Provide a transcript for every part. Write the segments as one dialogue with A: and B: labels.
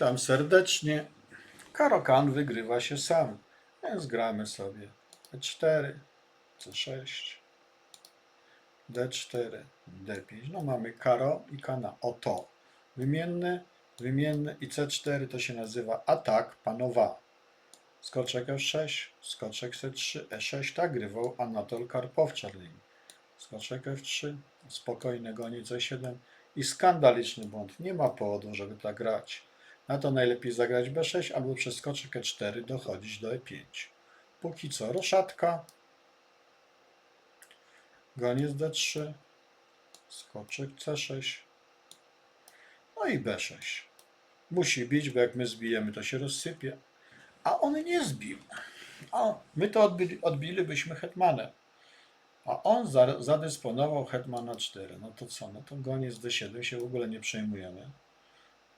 A: Witam serdecznie. Karokan wygrywa się sam, więc gramy sobie E4, C6, D4, D5. No mamy karo i kana. Oto. Wymienny, wymienny i C4 to się nazywa atak panowa. Skoczek F6, skoczek C3, E6. Tak grywał Anatol Karpow Czarlin. Skoczek F3, spokojny goniec E7 i skandaliczny błąd. Nie ma powodu, żeby tak grać. Na to najlepiej zagrać B6 albo przez skoczek E4 dochodzić do E5. Póki co roszatka, goniec D3, skoczek C6, no i B6. Musi bić, bo jak my zbijemy, to się rozsypie. A on nie zbił. A my to odbili, odbilibyśmy hetmanem. A on za, zadysponował hetmana 4. No to co? No to goniec D7 się w ogóle nie przejmujemy.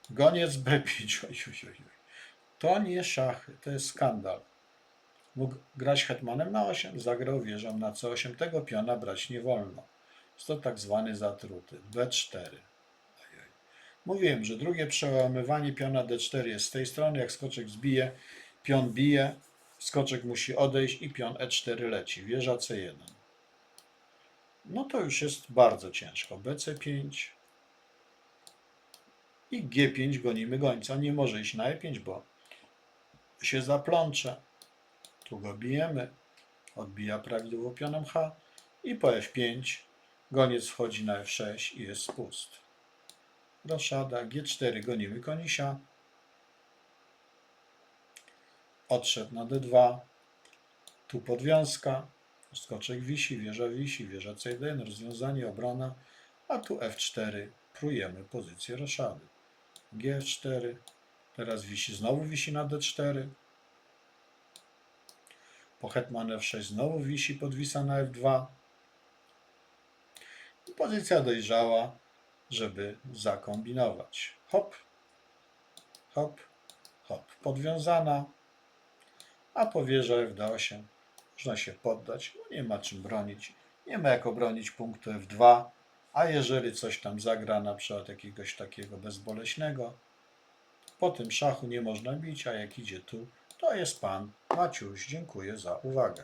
A: Goniec B5. Oj, oj, oj, oj. To nie szachy, to jest skandal. Mógł grać hetmanem na 8, zagrał wieżą na C8. Tego piona brać nie wolno. Jest to tak zwany zatruty. B4. Ojej. Mówiłem, że drugie przełamywanie piona D4 jest z tej strony. Jak skoczek zbije, pion bije, skoczek musi odejść i pion E4 leci. Wieża C1. No to już jest bardzo ciężko. BC5 i G5 gonimy gońca. Nie może iść na E5, bo się zaplącze. Tu go bijemy. Odbija prawidłowo pionem H i po F5 goniec wchodzi na F6 i jest spust. Roszada G4 gonimy konisia. Odszedł na D2. Tu podwiązka. Skoczek wisi, wieża wisi, wieża C1, rozwiązanie, obrona, a tu F4 prujemy pozycję roszady. G4, teraz wisi, znowu wisi na D4. Po hetman F6 znowu wisi, podwisa na F2. I pozycja dojrzała, żeby zakombinować. Hop, hop, hop. Podwiązana, a po wieża F8 można się poddać. Nie ma czym bronić. Nie ma jak obronić punktu F2, a jeżeli coś tam zagra, na przykład jakiegoś takiego bezboleśnego, po tym szachu nie można bić, a jak idzie tu, to jest pan Maciuś. Dziękuję za uwagę.